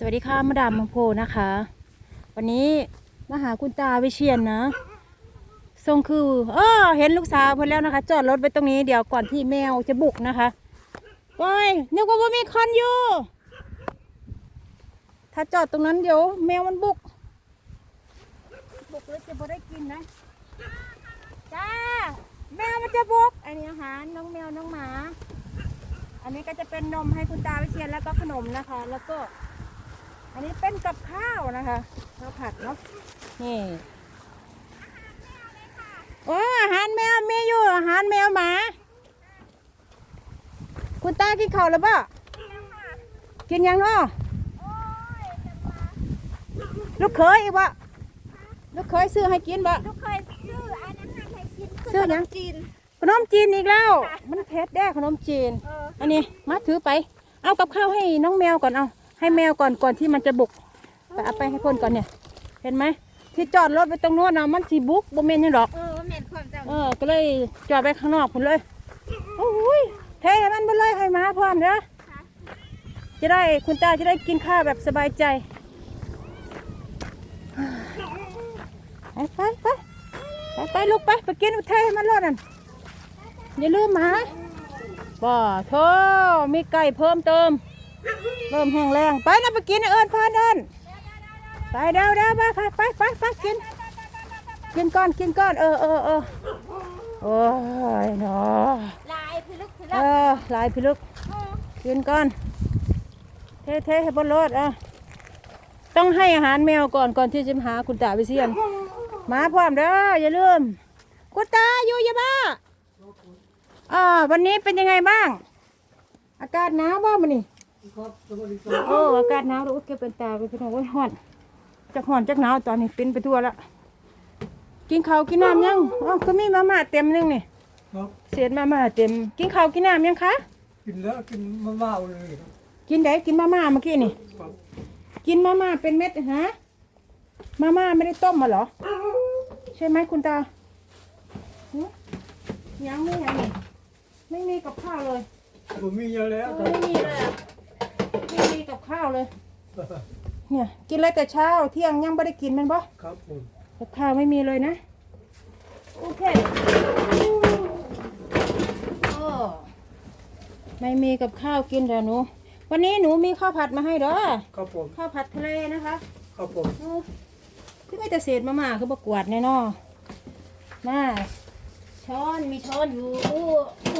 สวัสดีค่ะมาดามมงโพนะคะ วันนี้มาหาคุณตาวิเชียนนะทรงคือเออเห็นลูกสาวเพิ่นแล้วนะคะ จอดรถไว้ตรงนี้เดี๋ยวก่อนที่แมวจะบุกนะคะโอ้ยนึกว่าบ่ามีคนอยู่ ถ้าจอดตรงนั้นเดี๋ยว แมวมันบุก บุกแล้วจะบ่ได้กินนะจ้าแมวมันจะบุกอันนี้อาหารน้องแมวน้องหมา อันนี้ก็จะเป็นนมให้คุณตาวิเชียนแล้วก็ขนมนะคะ แล้วก็ อันนี้เป็นกับข้าวนะคะข้าวผัดเนาะนี่โอ้อาหารแมวมีอยู่อาหารแมวหมา คุณตากินข้าวแล้วป่ะกินยังเนาะลูกเคยอีกบ่ลูกเคยซื้อให้กินบ่ลูกเคยซื้ออันนั้นให้กินซื้อหยังจีน ขนมจีนอีกแล้ว มันเผ็ดแด้ขนมจีนเอออันนี้มาถือไป เอากับข้าวให้น้องแมวก่อนเอา ให้แมวก่อนก่อนที่มันจะบุกไปเอาไปให้พ่นก่อนเนี่ย เห็นไหมที่จอดรถไปตรงโน้นนะมันสีบุกบ่เมนหยังดอกเออเหม็นความเจ้าเออก็เลยจอดไปข้างนอกพุ่นเลยโอ้ยเทให้มันไปเลยให้หมาพร้อมเด้อจะได้คุณตาจะได้กินข้าวแบบสบายใจไปไปไปไปไปลูกไปไปกินเทให้มันรอดนั่นอย่าลืมหมาบ่โธ่มีไก่เพิ่มเติม เริ่มแห้งแรงไปนะไปกินนะเอิญพานเอิญไปเดาเดาไปไปไปไปไปกิน กินก้อนกินก้อนเออเออเออโอ้ยเนาะลายพิลึกพิเอลึกอหลายพิลึกกินก้อน เทเทให้บนรถอะต้องให้อาหารแมวก่อนก่อนที่จะมาหาคุณตาไปเสียนมาพร้อมเด้ออย่าลืมคุณตาอยู่อยาบ้าอ่าวันนี้เป็นยังไงบ้าง อากาศหนาวบ้างมันนี่ ครับสวัสดีครับโอ้อากาศหนาวรู้เก็บเป็นตาไปพี่น้องโอ้ยฮ้อนจากฮ้อนจากหนาวตอนนี้เป็นไปทั่วละกินข้าวกินน้ำยังอ๋อก็มีมาม่าเต็มนึงนี่ครับเศษมาม่าเต็ม กินข้าวกินน้ำยังคะกินแล้วกินมะม่าวเลยครับกินได้กินมาม่าเมื่อกี้นี่ ครับกินมาม่าเป็นเม็ดฮะมาม่าไม่ได้ต้มมาเหรอ ใช่ไหมคุณตาหึยังไม่ยังนี่ไม่มีกับข้าวเลยผมมีเยอะแล้วเออไม่มีเลยอะไม่มีกับ ข้าวเลย เนี่ย กินอะไรแต่เช้าเที่ยงยังไม่ได้กินแมันบ่ครับผมกับข้าวไม่มีเลยนะ โอเคโอ้ไม่มีกับข้าวกินเดี๋ยวหนู วันนี้หนูมีข้าวผัดมาให้เด้อครับผมข้าวผัดทะเลนะคะครับผมเออคือไม่แต่เศษมาม่าคือประกวดแน่นอมาช้อนมีช้อนอยู่อู้อู้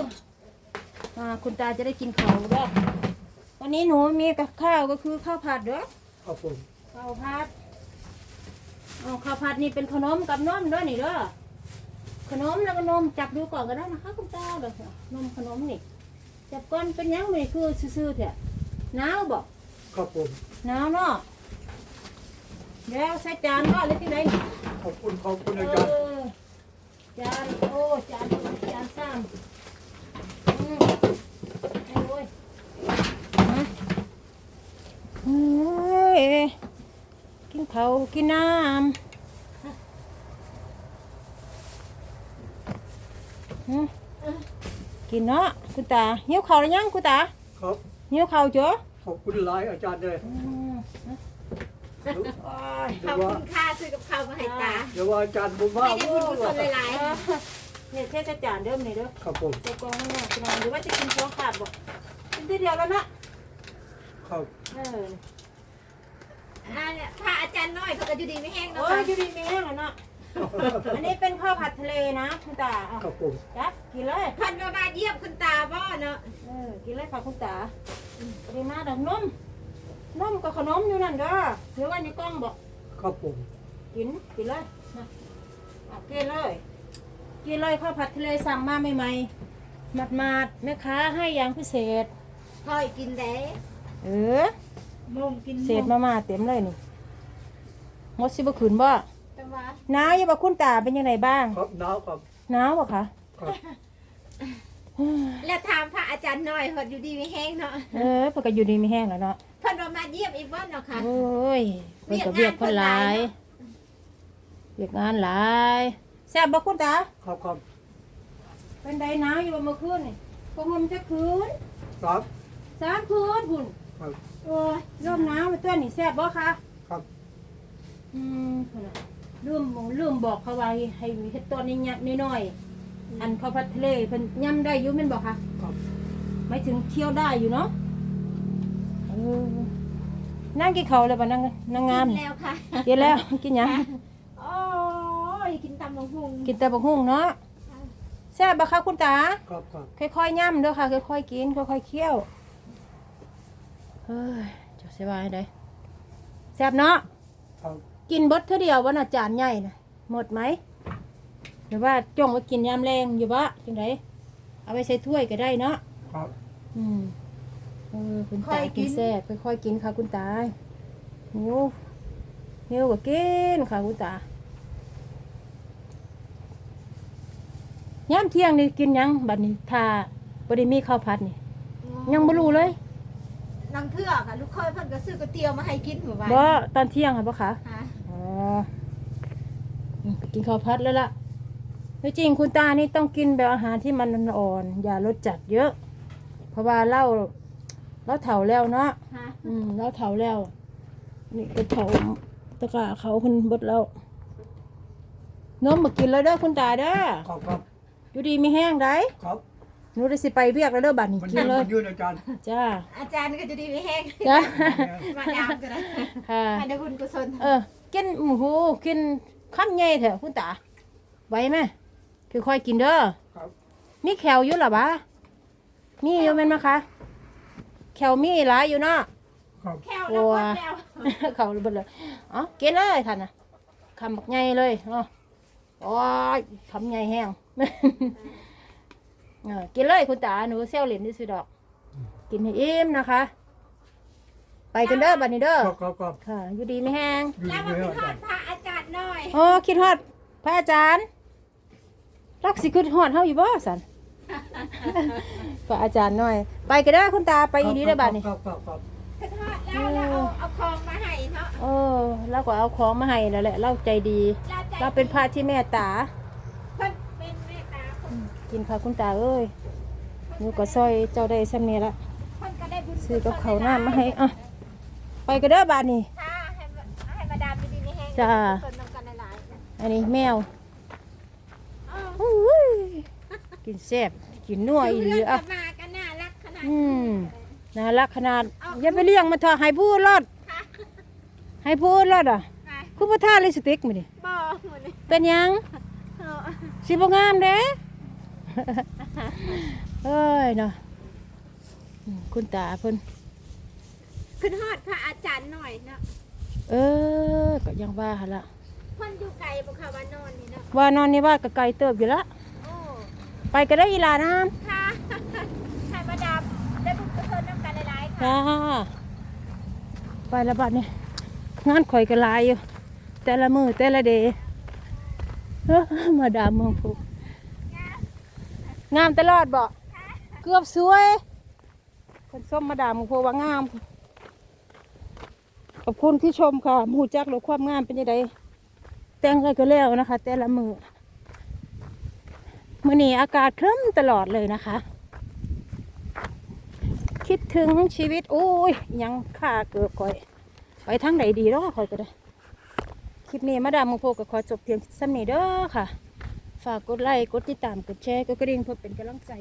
มาคุณตาจะได้กินข้าวเด้อ วันนี้หนูมีกับข้าวก็คือข้าวผัดเด้อครับผมข้าวผัดเอาข้าวผัดนี่เป็นขนมกับนมด้วยนี่เด้อขนมแล้วก็นมจับดูก่อนก็ได้นะคะคุณตาเด้อนมขนมนี่จับก้อนเป็นหยังไม่คือซื่อๆเถอะหนาวบอกครับผมหนาวเนาะเดี๋ยวใส่จานก็หรือที่ไหนนี่ขอบคุณขอบคุณเออาจารย์ อจานโอ้จานจานซ้ำอืมเอาเว้ยมาเฮ้ย กินเขาวกินน้ำหืมกินเนาะคุณตาหิวข้าวหรือยังคุณตาครับหิวข้าวเจ้าขอบคุณหลายอาจารย์เลยอืมเดี๋ยวขอบว่าคุณค่าซื้อกับข้าวมาให้ตาเดี๋ยวว่าอาจารย์บุญไม่ว่าได้บุญกุศลหลายเนี่ยเทศจานเดิมนี่เด้อครับผมใส่กล่องนี่พี่น้องหรือว่าจะกินพร้อมขาดบ่กินทีเดียวแล้วนะครับเออๆ อ่าเนี่ยพระอาจารย์น้อยเขาก็อยู่ดีไม่แห้งโอ้เนาะยอยู่ดีมีแห้งแล้วเนาะ อันนี้เป็นข้าวผัดทะเลนะคุณตาเอาครับผมจับกินเลยพันมาบาเยี่ยมคุณตาบ่เนาะเออ กินเลยค่ะคุณตาปริมาดอกนมนมกับขนมอยู่นั่นเด้อเดี๋ยวไว้ในกล้องบอกครับผมกิน กินเลยนะเอากินเลย กินเลยข้าวผัดทะเลสั่งมาใหม่ๆหมาดๆแม่ค้าให้อย่างพิเศษ คอยกินได้เออ นมกินเศษมาม่าเต็มเลยนี่งดสิบขืนบ่แต่ว่าหนาวอยังบ่คุณตาเป็นยังไงบ้างครับหนาวครับหนาวบ่คะครับแล้วถามพระอาจารย์น้อยเขาอยู่ดีไม่แห้งเนาะเออเพิ่นก็อยู่ดีไม่แห้งแล้วเนาะเพิ่นว่ามาเยี่ยมอีกบ่เนาะค่ะ โอ้ยเพิ่นก็เวียกเพิ่นหลายเวียกงานหลายแซ่บบ่คุณตาครับครับเป็นไดหนาวอยู่บ่เมื่อคืนนี่พวกมันจะคืนครับสามคืนพุ่นครับ โอ้ยร่มหนาวมาเตือนนี่แซ่บบ่คะครับ อืมพุ่นน่ะลืมลืมบอกเขาไว้ให้เฮ็ดตอนนี้ยน้อยๆอันข้าวผัดทะเลเพิ่นย่ำได้อยู่แม่นบ่คะครับไม่ถึงเคี่ยวได้อยู่เนาะเออนั่งกินข้าวแล้วบ่นั่งนั่งงามกินนี่แล้วค่ะ กินแล้ว กินหยังโอ้ยกินตำบักหุ่งกินแต่บักหุ่งเนาะแซ่บบ่คะคุณตา ครับครับค่อยๆย่ำเด้อค่ะ ค่อยๆกิน ค่อยๆเคี่ยว เฮ้ยจะสบายได้แซ่บเนาะครับกินเบดเท่าเดียววันอาจารย์ใหญ่นะหมดไหมหรือว่าจ้องไว้กินยามแรงอยู่บะจังไดเอาไปใส่ถ้วยก็ได้เนาะครับอืมเออคุณตากินแซ่บค่อยๆกินค่ะคุณตาหิวหิวก็กินค่ะคุณตาย่ามเที่ยงนี่กินหยังบัดนี้ถ้าบ่ได้มีข้าวผัดนี่ยังบ่รู้เลย นังเทื่อค่ะลูกเคยเพิ่นก็ซื้อก๋วยเตี๋ยวมาให้กินหัวไว้บ่ตอนเที่ยงค่ะบ่คะค่ะอ๋ออืมไปกินข้าวผัดแล้วล่ะแล้วจริงคุณตานี่ต้องกินแบบอาหารที่มันอ่อนๆอย่ารสจัดเยอะ เพราะว่าเล่าเราเฒ่าแล้วเนาะค่ะอืมเราเฒ่าแล้ว นี่ก็เฒ่าตะกะเขาคุณเบดแล้วนมมากินแล้วเด้อคุณตาเด้อครับครับอยู่ดีมีแห้งได้ครับ หนูได้สิไปเรียกแล้วเด้อบัดนี้มันกิยืนนเลมัยนยืนอาจารย์จ้าอาจารย์ก็จะดีไม่แห้งจ้ามาดามกันนะค่ะให้ได้บุญกุศลเออกินหมูกินข้ามใหญ่เถอะคุณตาไหวไหมคือค่อยกินเด้อ ครับมีแขวอยู่หรอบ้ามีอยู่แม่นไหมคะ แขวมีหลายอยู่เนาะ ครับแควแล้วก็แควเขาเบิดเลยอ๋อกินเลยท่านนะคำบักใหญ่เลยอ๋อโอ้ยคำใหญ่แห้งเออกินเลยคุณตาหนูเซลเหรียญที่สุดดอก กินให้อิ่มนะคะ ไปกันเด้อบัดนี้เด้อครับครับครับค่ะ อยู่ดีไม่แห้งอยู่แล้วดีมาไม่เป็นให้ทอาอจารย์ดพระอาจารย์หน่อยโอ้คิดฮอดพระอาจารย์รักสิคิดฮอดเฮาอยู่บ่สัน พระอาจารย์หน่อย ไปก็ได้อคุณตาไปอีนี้ได้อบัดนี้ ครับครับครับเป็นทอดแล้วแล้วเอาเอาคองมาให้เนาะ เออเราก็เอาของมาให้แล้วแหละเราใจดีแล้วใจเราเป็นพระที่เมตตา เพิ่นเป็นเมตตาคน กินค่ะคุณตาเอ้ยหนูก็ซอยเจ้าได้ซ้ำนี้ละเพิ่นก็ได้บุญซื้อกับเขาวหน้ามาให้อะไปก็ได้อบาดนี้ค่ะให้มาให้มาดามดีๆไม่แห้งจ้ากุศลนำกันหลายๆนะอันนี้แมวอ้าวอุ้ยกินแซ่บกินนัวอีหลีเพื่อนอะกลับมาก็น่ารักขนาดอืนี้ม น่ารักขนาดอย่าไปเลี้ยงมันเถอะให้พูดรอด ค่ะให้พูดรอดอะค่ะคือบ่ท่าลิปสติกมื้อนี้บ่หมดเลยเป็นหยังเอาสิบ่งามเด้ เอ้ยเนาะอืมคุณตาเพิ่นขึ้นฮอดพระอาจารย์หน่อยเนาะเออก็ยังว่าหั่นละเพิ่นอยู่ไกลบ่ค่ะว่านอนนี่เนาะว่านอนนี่ว่าก็ไกลเติบอยู่ละโอ้ไปก็ได้อีหลาน้ค่ะให้มาดามได้บุญกุศลนำกันหลายๆำค่ะ จ้าไปละบัดนี่งานข่อยก็หลายอยู่ แต่ละมือแต่ละเดย์เอ้อมาดามเมืองพุก งามตลอดบ่เกือบสวยคนส้มมาดามเมืองพุกว่างาม ขอบคุณที่ชมค่ะหมูจักหรือความงามเป็นยังไงแต่งอะไรก็แล้วนะคะ แต่ละมือมื่อนี้อากาศครึ้มตลอดเลยนะคะ คิดถึงชีวิตโอ้ย ยังค่าเกือบก่อย ไปทางไหนดีเนาะคอยก็ได้ คลิปนี้มาดามโมโพก็ขอจบเพียงสำนี้เด้อค่ะ ฝากกดไลค์กดติดตามกดแชร์กดกระดิ่งเพื่อเป็นกำลังใจ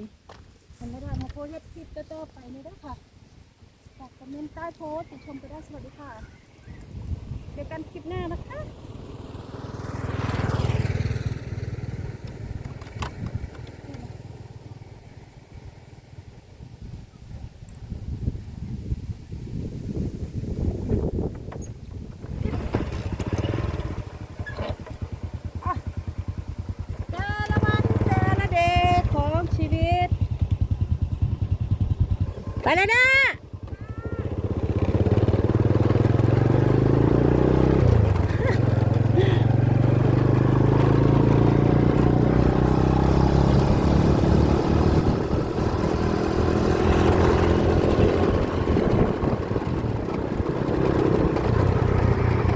ให้มาดามโมโพเฮ็ดคลิปต่อๆไปนี่ด้ค่ะฝากคอมเมนต์ใต้โพสต์ติชมไปได้สวัสดีค่ะเจอกันคลิปหน้านะคะแต่ละวันแต่ ล